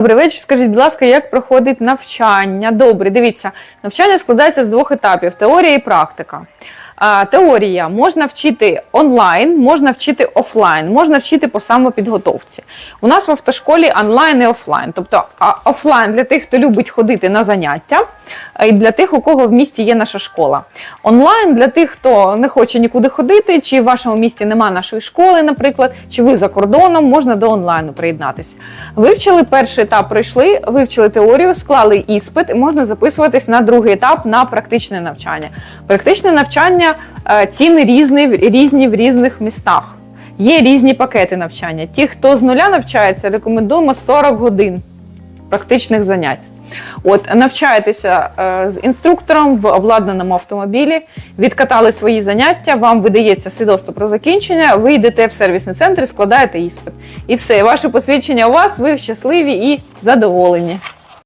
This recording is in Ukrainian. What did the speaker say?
Добрий вечір. Скажіть, будь ласка, як проходить навчання? Добре, дивіться, навчання складається з двох етапів: теорія і практика. Теорія можна вчити онлайн, можна вчити офлайн, можна вчити по самопідготовці. У нас в автошколі онлайн і офлайн. Тобто офлайн для тих, хто любить ходити на заняття, і для тих, у кого в місті є наша школа. Онлайн для тих, хто не хоче нікуди ходити, чи в вашому місті немає нашої школи, наприклад, чи ви за кордоном, можна до онлайну приєднатися. Вивчили перший етап, пройшли, вивчили теорію, склали іспит, і можна записуватись на другий етап на практичне навчання. Практичне навчання е, ціни різні, різні в різних містах. Є різні пакети навчання. Ті, хто з нуля навчається, рекомендуємо 40 годин практичних занять. От навчаєтеся е, з інструктором в обладнаному автомобілі, відкатали свої заняття, вам видається свідоцтво про закінчення, ви йдете в сервісний центр, складаєте іспит. І все, ваше посвідчення у вас, ви щасливі і задоволені.